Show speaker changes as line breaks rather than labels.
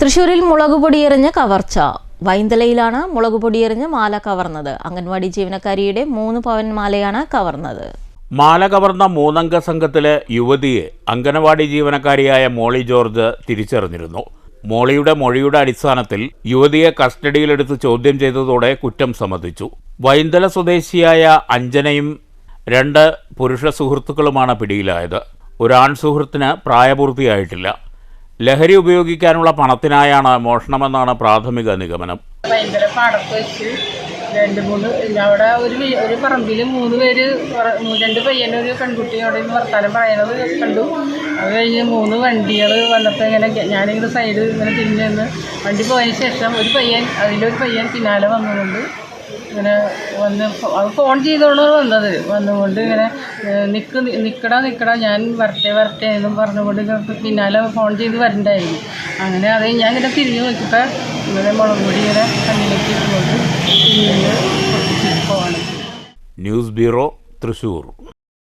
തൃശൂരിൽ മുളകുപൊടി പൊടിയെറിഞ്ഞ് കവർച്ച. വൈന്തലയിലാണ് മുളകുപൊടി പൊടിയെറിഞ്ഞ് മാല കവർന്നത്. അംഗൻവാടി ജീവനക്കാരിയുടെ മൂന്ന് പവൻ മാലയാണ് കവർന്നത്.
മാല കവർന്ന മൂന്നംഗ സംഘത്തിലെ യുവതിയെ അംഗനവാടി ജീവനക്കാരിയായ മോളി ജോർജ് തിരിച്ചറിഞ്ഞിരുന്നു. മോളിയുടെ മൊഴിയുടെ അടിസ്ഥാനത്തിൽ യുവതിയെ കസ്റ്റഡിയിലെടുത്ത് ചോദ്യം ചെയ്തതോടെ കുറ്റം സമ്മതിച്ചു. വൈന്തല സ്വദേശിയായ അഞ്ജനയും രണ്ട് പുരുഷ സുഹൃത്തുക്കളുമാണ് പിടിയിലായത്. ഒരാൺ സുഹൃത്തിന് പ്രായപൂർത്തിയായിട്ടില്ല. ലഹരി ഉപയോഗിക്കാനുള്ള പണത്തിനായാണ് മോഷണമെന്നാണ് പ്രാഥമിക നിഗമനം.
ഭയങ്കര പാടത്ത് വെച്ച് രണ്ട് മൂന്ന് അവിടെ ഒരു ഒരു പറമ്പിൽ മൂന്ന് പേര് രണ്ട് പയ്യനും ഒരു പെൺകുട്ടിയും അവിടെ നിന്ന് വർത്താനം പറയണത് കണ്ടു. അത് കഴിഞ്ഞ് മൂന്ന് വണ്ടികൾ വന്നപ്പോൾ ഇങ്ങനെ ഞാനിങ്ങനെ സൈഡ് ഇങ്ങനെ തിരിഞ്ഞു വണ്ടി പോയതിന് ശേഷം ഒരു പയ്യൻ അതിലൊരു പയ്യൻ പിന്നാലെ വന്നുകൊണ്ട് ഇങ്ങനെ വന്ന് അത് ഫോൺ ചെയ്തോണ്ട് വന്നത്. വന്നുകൊണ്ട് ഇങ്ങനെ നിൽക്ക് നിൽക്കടാ നിക്കടാ ഞാൻ വരട്ടെ വരട്ടെ എന്നും പറഞ്ഞുകൊണ്ട് പിന്നാലെ ഫോൺ ചെയ്ത് വരണ്ടായിരുന്നു. അങ്ങനെ അത് ഞാൻ ഇങ്ങനെ തിരിഞ്ഞു നോക്കിയപ്പോൾ ഇങ്ങനെ മുളക് പൊടി ഇങ്ങനെ കണ്ണിലേക്ക് ഇട്ടുകൊണ്ട് പൊട്ടിച്ചിട്ട് പോവാണ്.
News bureau Thrissur.